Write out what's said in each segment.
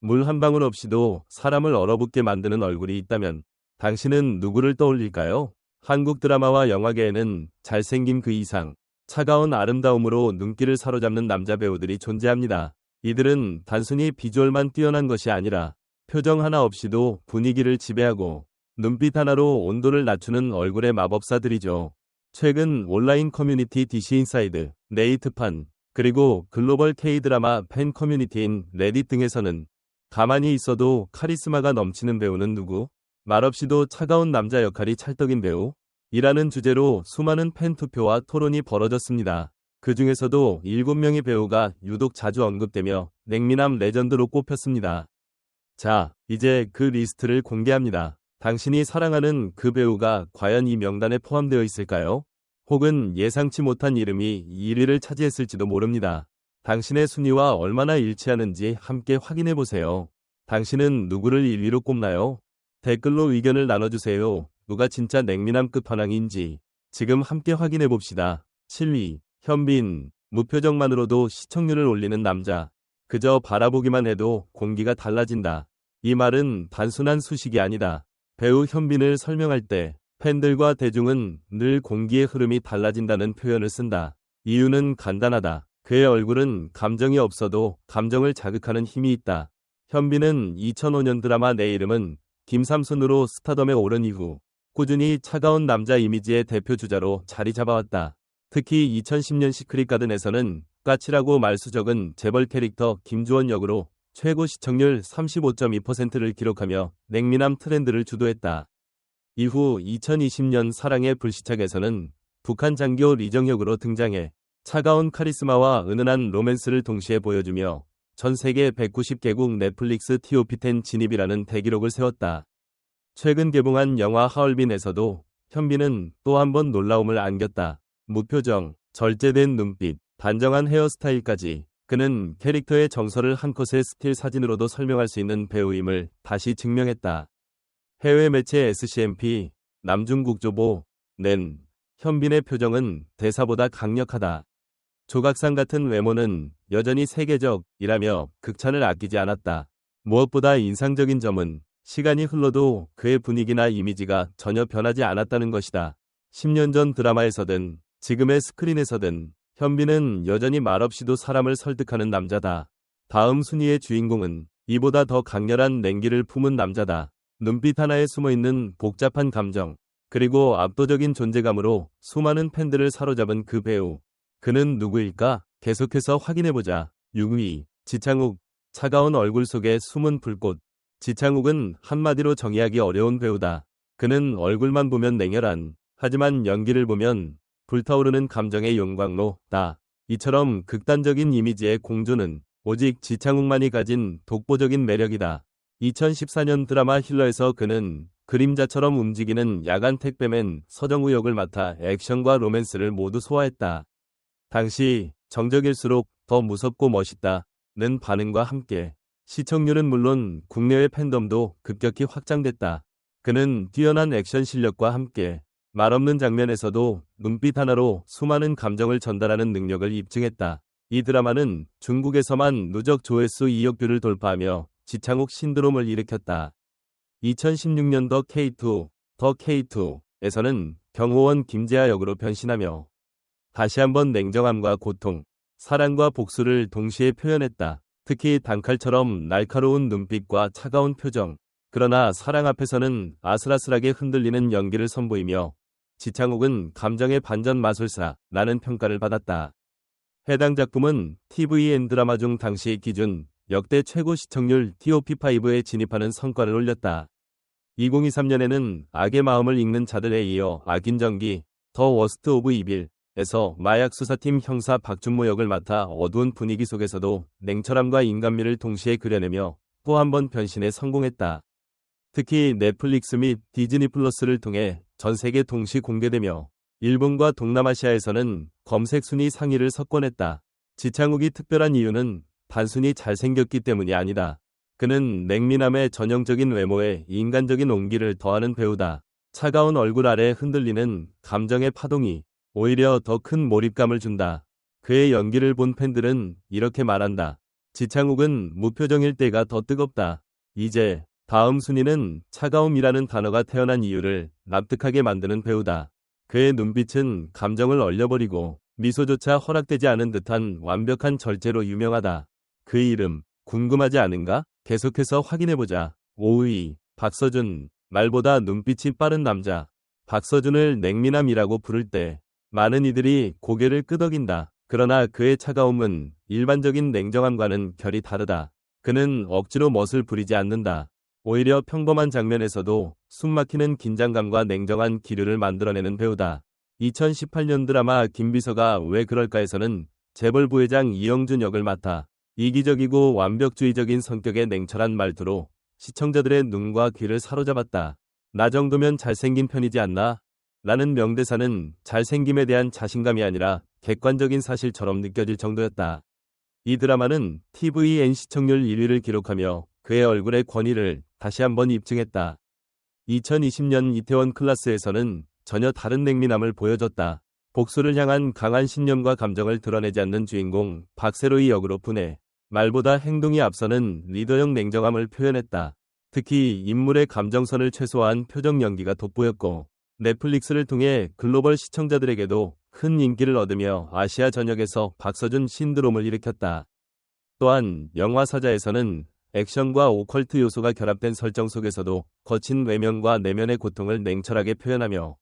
물 한 방울 없이도 사람을 얼어붙게 만드는 얼굴이 있다면 당신은 누구를 떠올릴까요? 한국 드라마와 영화계에는 잘생긴 그 이상 차가운 아름다움으로 눈길을 사로잡는 남자 배우들이 존재합니다. 이들은 단순히 비주얼만 뛰어난 것이 아니라 표정 하나 없이도 분위기를 지배하고 눈빛 하나로 온도를 낮추는 얼굴의 마법사들이죠. 최근 온라인 커뮤니티 DC 인사이드, 네이트판, 그리고 글로벌 K-드라마 팬 커뮤니티인 레딧 등에서는 가만히 있어도 카리스마가 넘치는 배우는 누구? 말없이도 차가운 남자 역할이 찰떡인 배우? 이라는 주제로 수많은 팬 투표와 토론이 벌어졌습니다. 그 중에서도 7명의 배우가 유독 자주 언급되며 냉미남 레전드로 꼽혔습니다. 자, 이제 그 리스트를 공개합니다. 당신이 사랑하는 그 배우가 과연 이 명단에 포함되어 있을까요? 혹은 예상치 못한 이름이 1위를 차지했을지도 모릅니다. 당신의 순위와 얼마나 일치하는지 함께 확인해 보세요. 당신은 누구를 1위로 꼽나요? 댓글로 의견을 나눠주세요. 누가 진짜 냉미남 끝판왕인지 지금 함께 확인해 봅시다. 7위 현빈 무표정만으로도 시청률을 올리는 남자 그저 바라보기만 해도 공기가 달라진다. 이 말은 단순한 수식이 아니다. 배우 현빈을 설명할 때 팬들과 대중은 늘 공기의 흐름이 달라진다는 표현을 쓴다. 이유는 간단하다. 그의 얼굴은 감정이 없어도 감정을 자극하는 힘이 있다. 현빈은 2005년 드라마 내 이름은 김삼순으로 스타덤에 오른 이후 꾸준히 차가운 남자 이미지의 대표 주자로 자리 잡아왔다. 특히 2010년 시크릿 가든에서는 까칠하고 말수적은 재벌 캐릭터 김주원 역으로 최고 시청률 35.2%를 기록하며 냉미남 트렌드를 주도했다. 이후 2020년 사랑의 불시착에서는 북한 장교 리정역으로 등장해 차가운 카리스마와 은은한 로맨스를 동시에 보여주며 전 세계 190개국 넷플릭스 TOP10 진입이라는 대기록을 세웠다. 최근 개봉한 영화 하얼빈에서도 현빈은 또 한 번 놀라움을 안겼다. 무표정, 절제된 눈빛, 단정한 헤어스타일까지 그는 캐릭터의 정서를 한 컷의 스틸 사진으로도 설명할 수 있는 배우임을 다시 증명했다. 해외 매체 SCMP, 남중국조보, 낸, 현빈의 표정은 대사보다 강력하다. 조각상 같은 외모는 여전히 세계적이라며 극찬을 아끼지 않았다. 무엇보다 인상적인 점은 시간이 흘러도 그의 분위기나 이미지가 전혀 변하지 않았다는 것이다. 10년 전 드라마에서든 지금의 스크린에서든 현빈은 여전히 말없이도 사람을 설득하는 남자다. 다음 순위의 주인공은 이보다 더 강렬한 냉기를 품은 남자다. 눈빛 하나에 숨어있는 복잡한 감정, 그리고 압도적인 존재감으로 수많은 팬들을 사로잡은 그 배우. 그는 누구일까? 계속해서 확인해보자. 6위, 지창욱. 차가운 얼굴 속에 숨은 불꽃. 지창욱은 한마디로 정의하기 어려운 배우다. 그는 얼굴만 보면 냉혈한, 하지만 연기를 보면 불타오르는 감정의 용광로다. 이처럼 극단적인 이미지의 공조는 오직 지창욱만이 가진 독보적인 매력이다. 2014년 드라마 힐러에서 그는 그림자처럼 움직이는 야간 택배맨 서정우 역을 맡아 액션과 로맨스를 모두 소화했다. 당시 정적일수록 더 무섭고 멋있다는 반응과 함께 시청률은 물론 국내외 팬덤도 급격히 확장됐다. 그는 뛰어난 액션 실력과 함께 말없는 장면에서도 눈빛 하나로 수많은 감정을 전달하는 능력을 입증했다. 이 드라마는 중국에서만 누적 조회수 2억 뷰를 돌파하며 지창욱 신드롬을 일으켰다. 2016년 더 K2, 더 K2에서는 경호원 김재하 역으로 변신하며 다시 한번 냉정함과 고통, 사랑과 복수를 동시에 표현했다. 특히 단칼처럼 날카로운 눈빛과 차가운 표정, 그러나 사랑 앞에서는 아슬아슬하게 흔들리는 연기를 선보이며 지창욱은 감정의 반전 마술사라는 평가를 받았다. 해당 작품은 TVN 드라마 중 당시 기준 역대 최고 시청률 TOP5에 진입하는 성과를 올렸다. 2023년에는 악의 마음을 읽는 자들에 이어 악인전기 더 워스트 오브 이빌 에서 마약 수사팀 형사 박준모 역을 맡아 어두운 분위기 속에서도 냉철함과 인간미를 동시에 그려내며 또 한 번 변신에 성공했다. 특히 넷플릭스 및 디즈니 플러스를 통해 전 세계 동시 공개되며 일본과 동남아시아에서는 검색 순위 상위를 석권했다. 지창욱이 특별한 이유는 단순히 잘생겼기 때문이 아니다. 그는 냉미남의 전형적인 외모에 인간적인 온기를 더하는 배우다. 차가운 얼굴 아래 흔들리는 감정의 파동이 오히려 더 큰 몰입감을 준다. 그의 연기를 본 팬들은 이렇게 말한다. 지창욱은 무표정일 때가 더 뜨겁다. 이제 다음 순위는 차가움이라는 단어가 태어난 이유를 납득하게 만드는 배우다. 그의 눈빛은 감정을 얼려버리고 미소조차 허락되지 않은 듯한 완벽한 절제로 유명하다. 그 이름 궁금하지 않은가? 계속해서 확인해보자. 5위 박서준 말보다 눈빛이 빠른 남자. 박서준을 냉미남이라고 부를 때 많은 이들이 고개를 끄덕인다. 그러나 그의 차가움은 일반적인 냉정함과는 결이 다르다. 그는 억지로 멋을 부리지 않는다. 오히려 평범한 장면에서도 숨막히는 긴장감과 냉정한 기류를 만들어내는 배우다. 2018년 드라마 김비서가 왜 그럴까에서는 재벌 부회장 이영준 역을 맡아 이기적이고 완벽주의적인 성격의 냉철한 말투로 시청자들의 눈과 귀를 사로잡았다. 나 정도면 잘생긴 편이지 않나? 라는 명대사는 잘생김에 대한 자신감이 아니라 객관적인 사실처럼 느껴질 정도였다. 이 드라마는 TVN 시청률 1위를 기록하며 그의 얼굴의 권위를 다시 한번 입증했다. 2020년 이태원 클라스에서는 전혀 다른 냉미남을 보여줬다. 복수를 향한 강한 신념과 감정을 드러내지 않는 주인공 박세로이 역으로 분해 말보다 행동이 앞서는 리더형 냉정함을 표현했다. 특히 인물의 감정선을 최소화한 표정 연기가 돋보였고 넷플릭스를 통해 글로벌 시청자들에게도 큰 인기를 얻으며 아시아 전역에서 박서준 신드롬을 일으켰다. 또한 영화 사자에서는 액션과 오컬트 요소가 결합된 설정 속에서도 거친 외면과 내면의 고통을 냉철하게 표현하며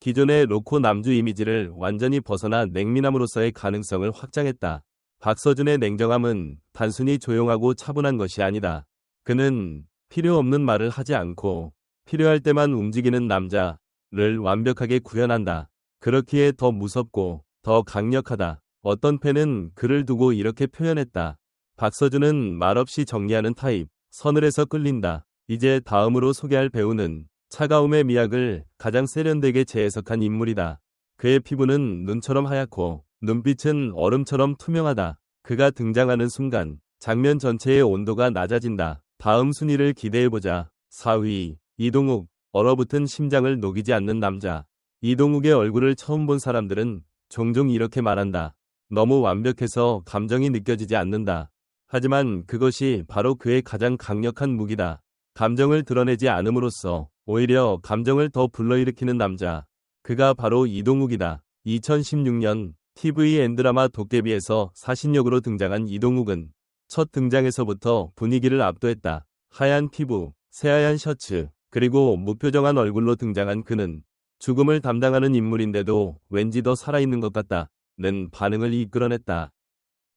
기존의 로코 남주 이미지를 완전히 벗어나 냉미남으로서의 가능성을 확장했다. 박서준의 냉정함은 단순히 조용하고 차분한 것이 아니다. 그는 필요 없는 말을 하지 않고 필요할 때만 움직이는 남자 를 완벽하게 구현한다. 그렇기에 더 무섭고 더 강력하다. 어떤 팬은 그를 두고 이렇게 표현했다. 박서준은 말없이 정리하는 타입, 서늘해서 끌린다. 이제 다음으로 소개할 배우는 차가움의 미학을 가장 세련되게 재해석한 인물이다. 그의 피부는 눈처럼 하얗고 눈빛은 얼음처럼 투명하다. 그가 등장하는 순간 장면 전체의 온도가 낮아진다. 다음 순위를 기대해보자. 4위 이동욱 얼어붙은 심장을 녹이지 않는 남자. 이동욱의 얼굴을 처음 본 사람들은 종종 이렇게 말한다. 너무 완벽해서 감정이 느껴지지 않는다. 하지만 그것이 바로 그의 가장 강력한 무기다. 감정을 드러내지 않음으로써 오히려 감정을 더 불러일으키는 남자. 그가 바로 이동욱이다. 2016년 TV 엔드라마 도깨비에서 사신역으로 등장한 이동욱은 첫 등장에서부터 분위기를 압도했다. 하얀 피부, 새하얀 셔츠, 그리고 무표정한 얼굴로 등장한 그는 죽음을 담당하는 인물인데도 왠지 더 살아있는 것 같다 는 반응을 이끌어냈다.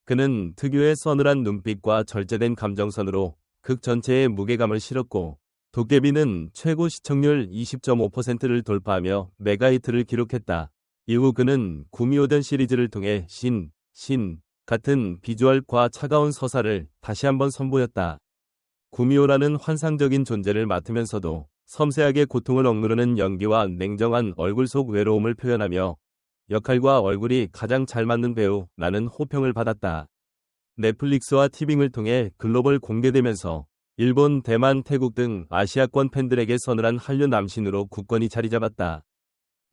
그는 특유의 서늘한 눈빛과 절제된 감정선으로 극 전체에 무게감을 실었고 도깨비는 최고 시청률 20.5%를 돌파하며 메가히트를 기록했다. 이후 그는 구미호전 시리즈를 통해 신, 신 같은 비주얼과 차가운 서사를 다시 한번 선보였다. 구미호라는 환상적인 존재를 맡으면서도 섬세하게 고통을 억누르는 연기와 냉정한 얼굴 속 외로움을 표현하며 역할과 얼굴이 가장 잘 맞는 배우라는 호평을 받았다. 넷플릭스와 티빙을 통해 글로벌 공개되면서 일본, 대만, 태국 등 아시아권 팬들에게 서늘한 한류 남신으로 굳건히 자리 잡았다.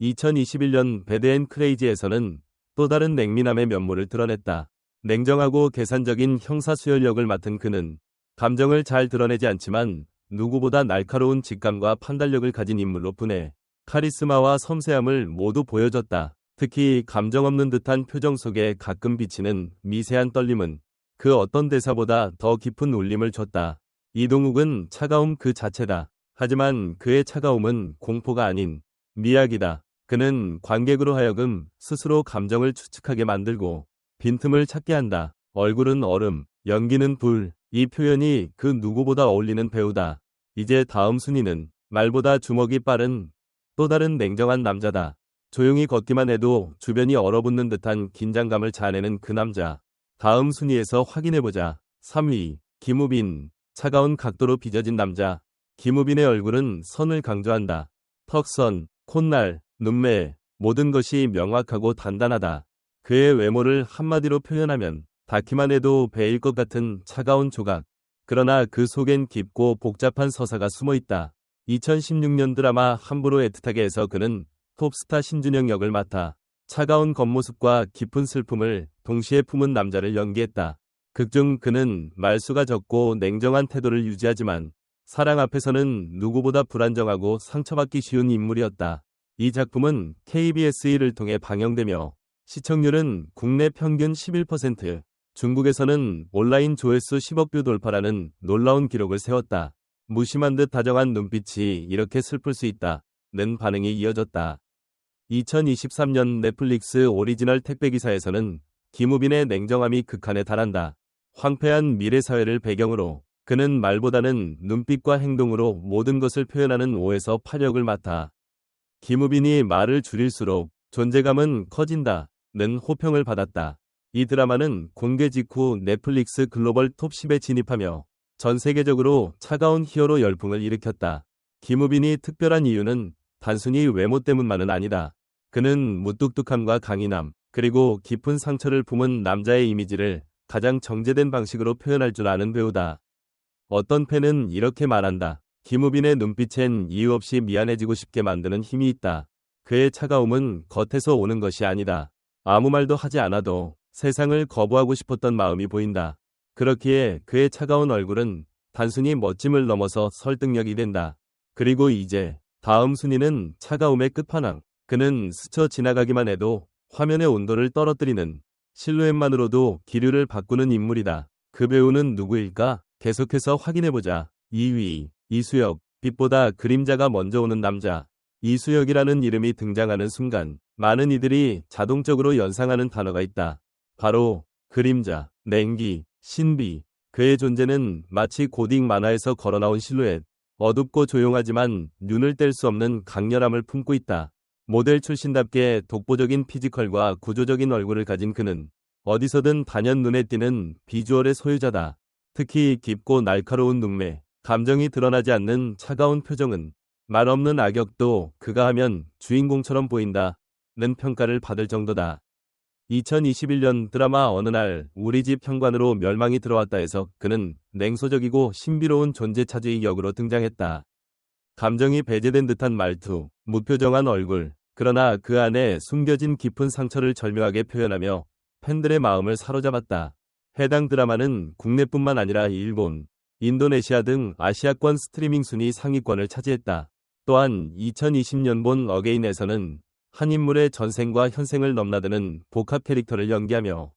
2021년 배드앤 크레이지에서는 또 다른 냉미남의 면모를 드러냈다. 냉정하고 계산적인 형사 수혈력을 맡은 그는 감정을 잘 드러내지 않지만 누구보다 날카로운 직감과 판단력을 가진 인물로 분해 카리스마와 섬세함을 모두 보여줬다. 특히 감정 없는 듯한 표정 속에 가끔 비치는 미세한 떨림은 그 어떤 대사보다 더 깊은 울림을 줬다. 이동욱은 차가움 그 자체다. 하지만 그의 차가움은 공포가 아닌 미학이다. 그는 관객으로 하여금 스스로 감정을 추측하게 만들고 빈틈을 찾게 한다. 얼굴은 얼음, 연기는 불. 이 표현이 그 누구보다 어울리는 배우다. 이제 다음 순위는 말보다 주먹이 빠른 또 다른 냉정한 남자다. 조용히 걷기만 해도 주변이 얼어붙는 듯한 긴장감을 자아내는 그 남자. 다음 순위에서 확인해보자. 3위, 김우빈. 차가운 각도로 빚어진 남자. 김우빈의 얼굴은 선을 강조한다. 턱선, 콧날, 눈매, 모든 것이 명확하고 단단하다. 그의 외모를 한마디로 표현하면 닿기만 해도 베일 것 같은 차가운 조각. 그러나 그 속엔 깊고 복잡한 서사가 숨어 있다. 2016년 드라마 함부로 애틋하게에서 그는 톱스타 신준영 역을 맡아 차가운 겉모습과 깊은 슬픔을 동시에 품은 남자를 연기했다. 극중 그는 말수가 적고 냉정한 태도를 유지하지만 사랑 앞에서는 누구보다 불안정하고 상처받기 쉬운 인물이었다. 이 작품은 KBS1을 통해 방영되며 시청률은 국내 평균 11%, 중국에서는 온라인 조회수 10억 뷰 돌파라는 놀라운 기록을 세웠다. 무심한 듯 다정한 눈빛이 이렇게 슬플 수 있다. 는 반응이 이어졌다. 2023년 넷플릭스 오리지널 택배기사에서는 김우빈의 냉정함이 극한에 달한다. 황폐한 미래 사회를 배경으로 그는 말보다는 눈빛과 행동으로 모든 것을 표현하는 5에서 8역을 맡아. 김우빈이 말을 줄일수록 존재감은 커진다. 는 호평을 받았다. 이 드라마는 공개 직후 넷플릭스 글로벌 톱 10에 진입하며 전 세계적으로 차가운 히어로 열풍을 일으켰다. 김우빈이 특별한 이유는 단순히 외모 때문만은 아니다. 그는 무뚝뚝함과 강인함, 그리고 깊은 상처를 품은 남자의 이미지를 가장 정제된 방식으로 표현할 줄 아는 배우다. 어떤 팬은 이렇게 말한다. 김우빈의 눈빛엔 이유 없이 미안해지고 싶게 만드는 힘이 있다. 그의 차가움은 겉에서 오는 것이 아니다. 아무 말도 하지 않아도 세상을 거부하고 싶었던 마음이 보인다. 그렇기에 그의 차가운 얼굴은 단순히 멋짐을 넘어서 설득력이 된다. 그리고 이제 다음 순위는 차가움의 끝판왕. 그는 스쳐 지나가기만 해도 화면의 온도를 떨어뜨리는 실루엣만으로도 기류를 바꾸는 인물이다. 그 배우는 누구일까? 계속해서 확인해보자. 2위 이수혁 빛보다 그림자가 먼저 오는 남자 이수혁이라는 이름이 등장하는 순간 많은 이들이 자동적으로 연상하는 단어가 있다. 바로 그림자, 냉기, 신비. 그의 존재는 마치 고딕 만화에서 걸어나온 실루엣. 어둡고 조용하지만 눈을 뗄 수 없는 강렬함을 품고 있다. 모델 출신답게 독보적인 피지컬과 구조적인 얼굴을 가진 그는 어디서든 단연 눈에 띄는 비주얼의 소유자다. 특히 깊고 날카로운 눈매, 감정이 드러나지 않는 차가운 표정은 말 없는 악역도 그가 하면 주인공처럼 보인다. 는 평가를 받을 정도다. 2021년 드라마 어느 날 우리 집 현관으로 멸망이 들어왔다 해서 그는 냉소적이고 신비로운 존재 차지의 역으로 등장했다. 감정이 배제된 듯한 말투, 무표정한 얼굴, 그러나 그 안에 숨겨진 깊은 상처를 절묘하게 표현하며 팬들의 마음을 사로잡았다. 해당 드라마는 국내뿐만 아니라 일본, 인도네시아 등 아시아권 스트리밍 순위 상위권을 차지했다. 또한 2020년 본 어게인에서는 한 인물의 전생과 현생을 넘나드는 복합 캐릭터를 연기하며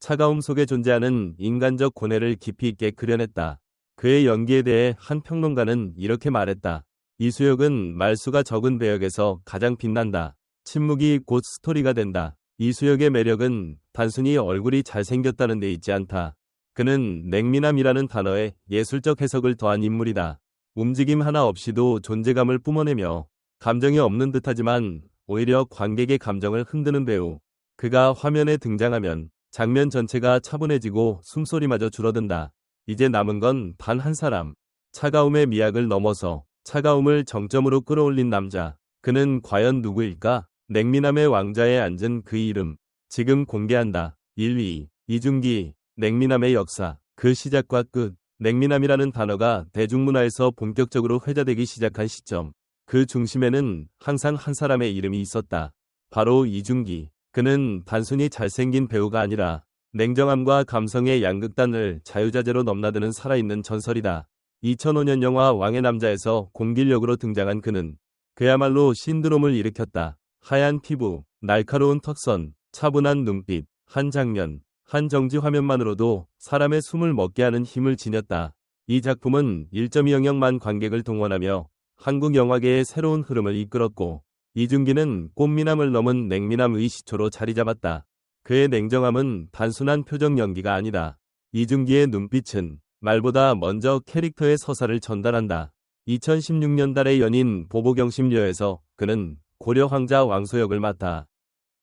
차가움 속에 존재하는 인간적 고뇌를 깊이 있게 그려냈다. 그의 연기에 대해 한 평론가는 이렇게 말했다. 이수혁은 말수가 적은 배역에서 가장 빛난다. 침묵이 곧 스토리가 된다. 이수혁의 매력은 단순히 얼굴이 잘생겼다는 데 있지 않다. 그는 냉미남이라는 단어에 예술적 해석을 더한 인물이다. 움직임 하나 없이도 존재감을 뿜어내며 감정이 없는 듯하지만 오히려 관객의 감정을 흔드는 배우. 그가 화면에 등장하면 장면 전체가 차분해지고 숨소리마저 줄어든다. 이제 남은 건 단 한 사람. 차가움의 미학을 넘어서 차가움을 정점으로 끌어올린 남자. 그는 과연 누구일까? 냉미남의 왕자에 앉은 그 이름. 지금 공개한다. 1위. 이중기. 냉미남의 역사. 그 시작과 끝. 냉미남이라는 단어가 대중문화에서 본격적으로 회자되기 시작한 시점. 그 중심에는 항상 한 사람의 이름이 있었다. 바로 이중기. 그는 단순히 잘생긴 배우가 아니라 냉정함과 감성의 양극단을 자유자재로 넘나드는 살아있는 전설이다. 2005년 영화 왕의 남자에서 공길력으로 등장한 그는 그야말로 신드롬을 일으켰다. 하얀 피부, 날카로운 턱선, 차분한 눈빛, 한 장면, 한 정지 화면만으로도 사람의 숨을 먹게 하는 힘을 지녔다. 이 작품은 1.2억만 관객을 동원하며 한국 영화계의 새로운 흐름을 이끌었고 이준기는 꽃미남을 넘은 냉미남의 시초로 자리 잡았다. 그의 냉정함은 단순한 표정 연기가 아니다. 이준기의 눈빛은 말보다 먼저 캐릭터의 서사를 전달한다. 2016년 달의 연인 보보경심녀에서 그는 고려 황자 왕소 역을 맡아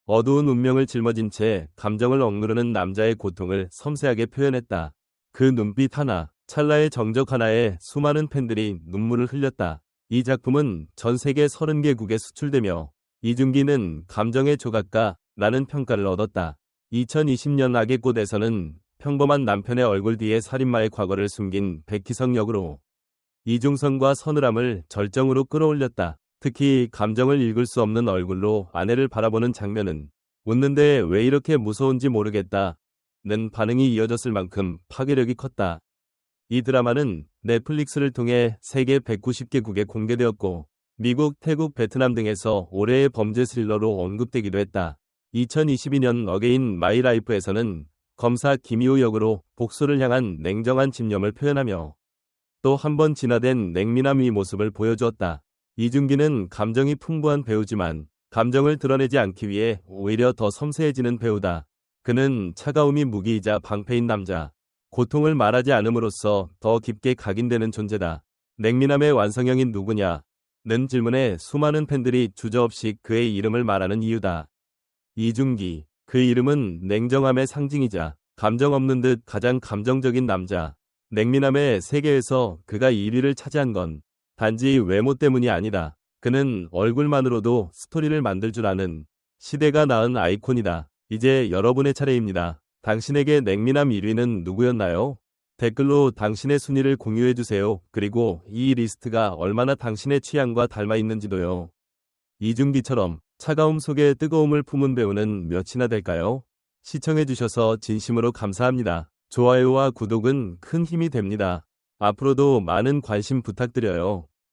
어두운 운명을 짊어진 채 감정을 억누르는 남자의 고통을 섬세하게 표현했다. 그 눈빛 하나, 찰나의 정적 하나에 수많은 팬들이 눈물을 흘렸다. 이 작품은 전 세계 30개국에 수출되며 이중기는 감정의 조각가라는 평가를 얻었다. 2020년 악의 꽃에서는 평범한 남편의 얼굴 뒤에 살인마의 과거를 숨긴 백희성 역으로 이중성과 서늘함을 절정으로 끌어올렸다. 특히 감정을 읽을 수 없는 얼굴로 아내를 바라보는 장면은 웃는데 왜 이렇게 무서운지 모르겠다. 는 반응이 이어졌을 만큼 파괴력이 컸다. 이 드라마는 넷플릭스를 통해 세계 190개국에 공개되었고 미국, 태국, 베트남 등에서 올해의 범죄 스릴러로 언급되기도 했다. 2022년 어게인 마이 라이프에서는 검사 김희호 역으로 복수를 향한 냉정한 집념을 표현하며 또 한 번 진화된 냉미남의 모습을 보여주었다. 이준기는 감정이 풍부한 배우지만 감정을 드러내지 않기 위해 오히려 더 섬세해지는 배우다. 그는 차가움이 무기이자 방패인 남자. 고통을 말하지 않음으로써 더 깊게 각인되는 존재다. 냉미남의 완성형인 누구냐? 는 질문에 수많은 팬들이 주저없이 그의 이름을 말하는 이유다. 이준기. 그 이름은 냉정함의 상징이자 감정 없는 듯 가장 감정적인 남자. 냉미남의 세계에서 그가 1위를 차지한 건 단지 외모 때문이 아니다. 그는 얼굴만으로도 스토리를 만들 줄 아는 시대가 낳은 아이콘이다. 이제 여러분의 차례입니다. 당신에게 냉미남 1위는 누구였나요? 댓글로 당신의 순위를 공유해주세요. 그리고 이 리스트가 얼마나 당신의 취향과 닮아 있는지도요. 이준기처럼 차가움 속에 뜨거움을 품은 배우는 몇이나 될까요? 시청해주셔서 진심으로 감사합니다. 좋아요와 구독은 큰 힘이 됩니다. 앞으로도 많은 관심 부탁드려요.